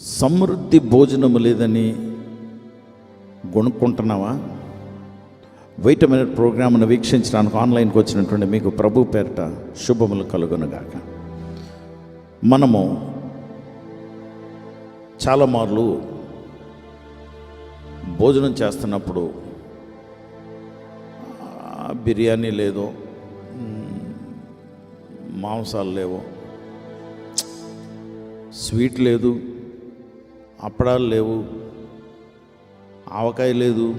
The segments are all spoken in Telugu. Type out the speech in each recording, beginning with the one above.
సమృద్ధి భోజనము లేదని కొనుక్కుంటున్నావా వెయిట్ మినిట్ ప్రోగ్రామ్ను వీక్షించడానికి ఆన్లైన్కి వచ్చినటువంటి మీకు ప్రభు పేరిట శుభములు కలుగునుగాక. మనము చాలామార్లు భోజనం చేస్తున్నప్పుడు బిర్యానీ లేదో మాంసాలు లేవో స్వీట్ లేదు అప్పడాలు లేవు. ఆవకాయ లేదు.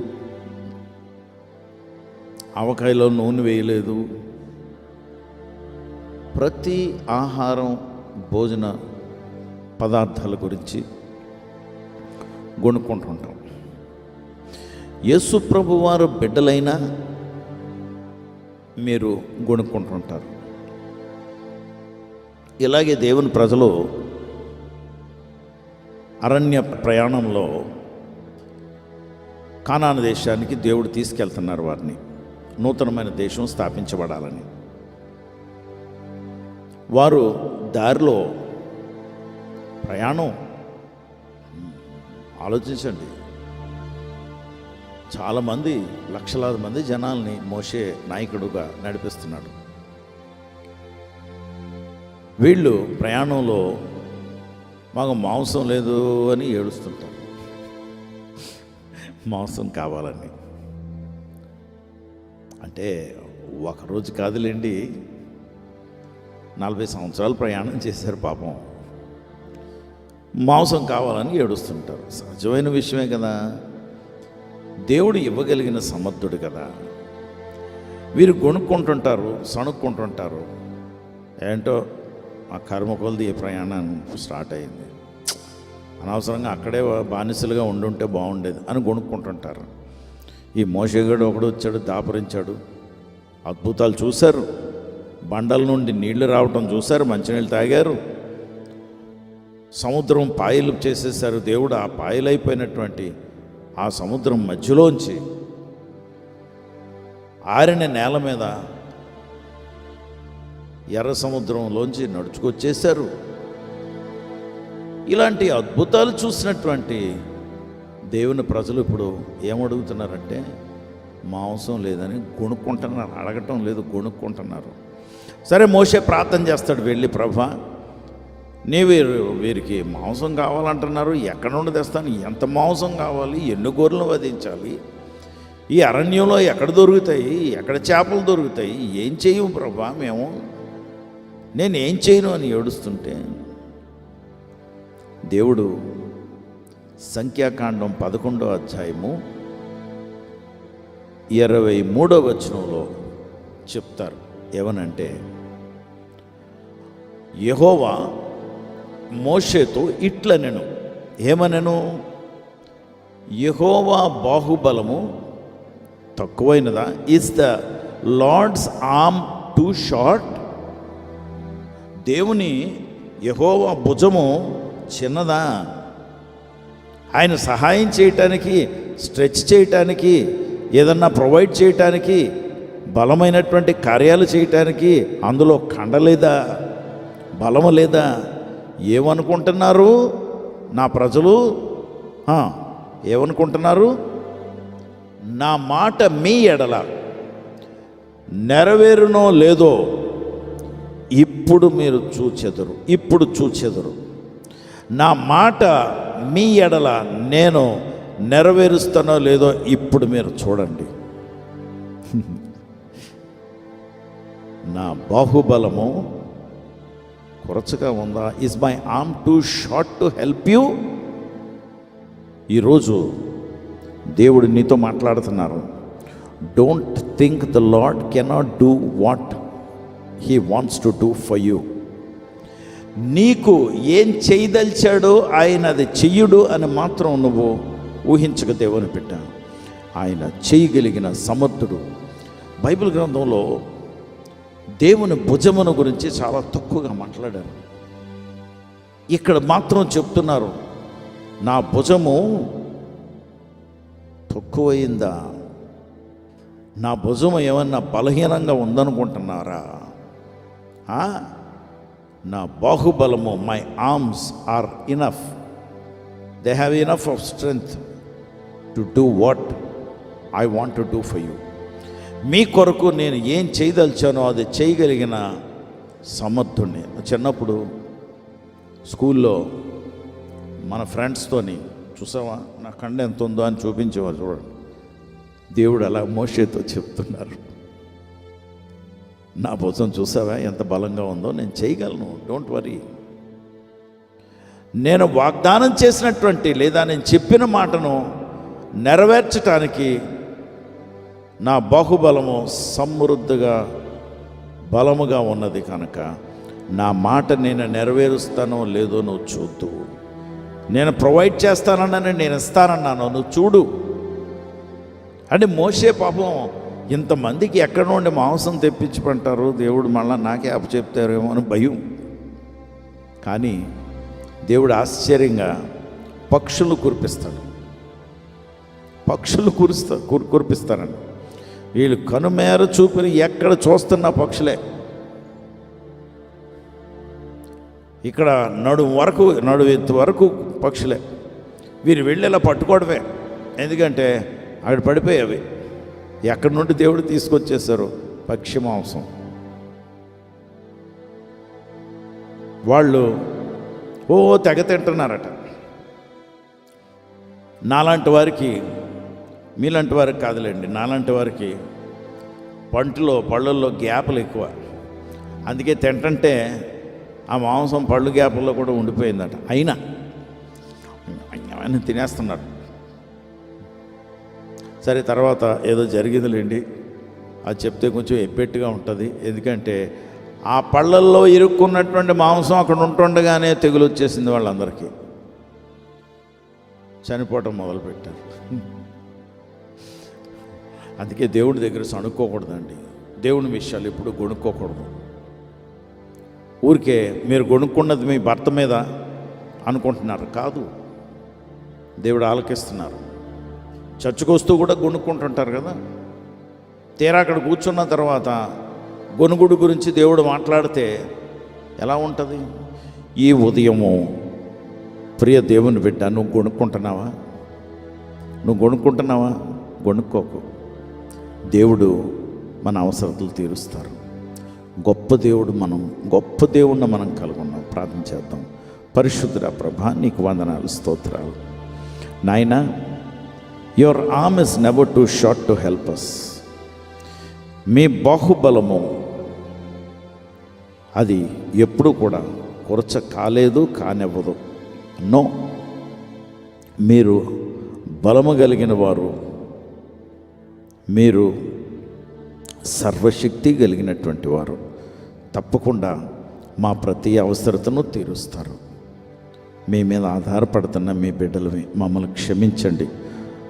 ఆవకాయలో నూనె వేయలేదు. ప్రతి ఆహారం భోజన పదార్థాల గురించి గొనుక్కుంటుంటాం. యేసు ప్రభు వారు బిడ్డలైనా మీరు గొనుక్కుంటుంటారు. ఇలాగే దేవుని ప్రజలు అరణ్య ప్రయాణంలో కానాను దేశానికి దేవుడు తీసుకెళ్తున్నారు వారిని. నూతనమైన దేశం స్థాపించబడాలని. వారు దారిలో ప్రయాణం. ఆలోచించండి. చాలామంది లక్షలాది మంది జనాల్ని మోసే నాయకుడుగా నడిపిస్తున్నాడు. వీళ్ళు ప్రయాణంలో మాకు మాంసం లేదు అని ఏడుస్తుంటారు మాంసం కావాలని. అంటే ఒకరోజు కాదులేండి నలభై సంవత్సరాలు ప్రయాణం చేశారు పాపం. మాంసం కావాలని ఏడుస్తుంటారు. సహజమైన విషయమే కదా. దేవుడు ఇవ్వగలిగిన సమర్థుడు కదా. వీరు కొనుక్కుంటుంటారు సణుక్కుంటుంటారు. ఏంటో ఆ కర్మ కొలది ఈ ప్రయాణం స్టార్ట్ అయింది. అనవసరంగా అక్కడే బానిసలుగా ఉండుంటే బాగుండేది అని కొనుక్కుంటుంటారు ఈ మోసగాడు ఒకడు వచ్చాడు దాపరించాడు. అద్భుతాలు చూశారు. బండల నుండి నీళ్ళు రావటం చూశారు మంచినీళ్ళు తాగారు. సముద్రం పాయలు చేసేసారు దేవుడు ఆ పాయలైపోయినటువంటి ఆ సముద్రం మధ్యలోంచి ఆరిన నేల మీద ఎర్ర సముద్రంలోంచి నడుచుకొచ్చేశారు. ఇలాంటి అద్భుతాలు చూసినటువంటి దేవుని ప్రజలు ఇప్పుడు ఏమడుగుతున్నారంటే మాంసం లేదని కొనుక్కుంటున్నారు అడగటం లేదు కొనుక్కుంటున్నారు సరే మోసే ప్రార్థన చేస్తాడు వెళ్ళి ప్రభా నీ వీరికి మాంసం కావాలంటున్నారు ఎక్కడ నుండి తెస్తాను ఎంత మాంసం కావాలి ఎన్ని గొర్రెలు వధించాలి ఈ అరణ్యంలో ఎక్కడ దొరుకుతాయి ఎక్కడ చేపలు దొరుకుతాయి ఏం చేయము ప్రభా మేము? నేను ఏం చేయను అని ఏడుస్తుంటే దేవుడు సంఖ్యాకాండం పదకొండో అధ్యాయము ఇరవై మూడో వచనంలో చెప్తారు. ఏమనంటే యహోవా మోషేతో ఇట్లనెను. ఏమనెను? యహోవా బాహుబలము తక్కువైనదా? Is the Lord's arm too short దేవుని యహోవా భుజము చిన్నదా? ఆయన సహాయం చేయటానికి స్ట్రెచ్ చేయటానికి ఏదన్నా ప్రొవైడ్ చేయటానికి బలమైనటువంటి కార్యాలు చేయటానికి అందులో కండలేదా? బలము లేదా? ఏమనుకుంటున్నారు నా ప్రజలు? ఏమనుకుంటున్నారు? నా మాట మీ ఎడల నెరవేరునో లేదో ఇప్పుడు మీరు చూచెదరు ఇప్పుడు చూచెదరు. నా మాట మీ ఎడల నేను నెరవేరుస్తానో లేదో ఇప్పుడు మీరు చూడండి. నా బాహుబలము కొరచగా ఉందా? Is my arm too short to help you ఈరోజు దేవుడు నీతో మాట్లాడుతున్నారు. Don't think the Lord cannot do what he wants to do for you నీకు ఏం చేయదలిచాడో ఆయన అది చెయ్యుడు అని మాత్రం నువ్వు ఊహించక దేవుని పెట్టాను ఆయన చేయగలిగిన సమర్థుడు. బైబిల్ గ్రంథంలో దేవుని భుజమును గురించి చాలా తక్కువగా మాట్లాడారు. ఇక్కడ మాత్రం చెప్తున్నారు నా భుజము తక్కువైందా? నా భుజము ఏమన్నా బలహీనంగా ఉందనుకుంటున్నారా? నా బాహుబలము my arms are enough they have enough of strength to do what I want to do for you మీ కొరకు నేను ఏం చేయదలిచానో అది చేయగలిగిన సమర్థుణ్ణి. చిన్నప్పుడు స్కూల్లో మన ఫ్రెండ్స్తోని చూసావా? నా కండ ఎంత ఉందో అని చూపించేవారు చూడండి. దేవుడు అలా మోషేతో చెప్తున్నారు. నా భుజం చూసావా? ఎంత బలంగా ఉందో నేను చేయగలను. డోంట్ వరీ నేను వాగ్దానం చేసినటువంటి లేదా నేను చెప్పిన మాటను నెరవేర్చటానికి నా బాహుబలము సమృద్ధిగా బలముగా ఉన్నది కనుక నా మాట నేను నెరవేరుస్తానో లేదో నువ్వు చూద్దు. నేను ప్రొవైడ్ చేస్తానన్నాను నేను ఇస్తానన్నాను. నువ్వు చూడు. అంటే మోసే పాపం ఇంతమందికి ఎక్కడ నుండి మాంసం తెప్పించుకుంటారు దేవుడు మళ్ళీ నాకే అప్పచెప్తారేమో అని భయం. కానీ దేవుడు ఆశ్చర్యంగా పక్షులు కురిపిస్తాడు. పక్షులు కురుస్తా కుర్ కురిపిస్తారండి. వీళ్ళు కనుమేర చూపిని ఎక్కడ చూస్తున్న పక్షులే. ఇక్కడ నడుము వరకు నడుము ఎత్తు వరకు పక్షులే. వీరు వెళ్ళేలా పట్టుకోవడమే. ఎందుకంటే అక్కడ పడిపోయేవి. ఎక్కడి నుండి దేవుడు తీసుకొచ్చేసారు పక్షి మాంసం. వాళ్ళు ఓ తెగ తింటున్నారట. నాలాంటి వారికి మీలాంటి వారికి కాదులేండి నాలాంటి వారికి పంటలో పళ్ళల్లో గ్యాపులు ఎక్కువ. అందుకే తింటంటే ఆ మాంసం పళ్ళు గ్యాపుల్లో కూడా ఉండిపోయిందట. అయినా ఆయన తినేస్తున్నారు. సరే తర్వాత ఏదో జరిగిందిలేండి. అది చెప్తే కొంచెం ఎబ్బెట్టుగా ఉంటుంది. ఎందుకంటే ఆ పళ్ళల్లో ఇరుక్కున్నటువంటి మాంసం అక్కడ ఉంటుండగానే తెగులు వచ్చేసింది వాళ్ళందరికీ. చనిపోవటం మొదలుపెట్టారు. అందుకే దేవుడి దగ్గర సణుక్కోకూడదండి దేవుని విషయాలు ఎప్పుడు గొణుక్కోకూడదు ఊరికే మీరు గొణుక్కున్నది మీ భర్త మీద అనుకుంటున్నారు. కాదు. దేవుడు ఆలకిస్తున్నారు. చర్చకు వస్తూ కూడా గొనుక్కుంటుంటారు కదా. తీరా అక్కడ కూర్చున్న తర్వాత గొనుగుడు గురించి దేవుడు మాట్లాడితే ఎలా ఉంటుంది? ఈ ఉదయము ప్రియ దేవుని బిడ్డ నువ్వు గొనుక్కుంటున్నావా? నువ్వు గొనుక్కుంటున్నావా? గొనుక్కోకు. దేవుడు మన అవసరతలు తీరుస్తారు. గొప్ప దేవుడు మనం గొప్ప దేవుణ్ణి మనం కలుగున్నాం. ప్రార్థన చేద్దాం. పరిశుద్ధుర ప్రభా నీకు వందనాలు స్తోత్రాలు. నాయనా your arm is never too short to help us మీ బాహుబలము అది ఎప్పుడు కూడా కొరచ కాలేదు కానివ్వదు. నో మీరు బలము కలిగిన వారు మీరు సర్వశక్తి కలిగినటువంటి వారు. తప్పకుండా మా ప్రతి అవసరతను తీరుస్తారు. మీ మీద ఆధారపడుతున్న మీ బిడ్డలవి మమ్మల్ని క్షమించండి.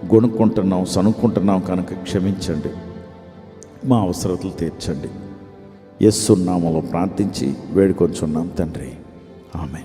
గొనుక్కుంటున్నాం సనుక్కుంటున్నాం కనుక క్షమించండి. మా అవసరతలు తీర్చండి. ఎస్సున్నామలో ప్రార్థించి వేడుకొంచున్నాం తండ్రి. ఆమె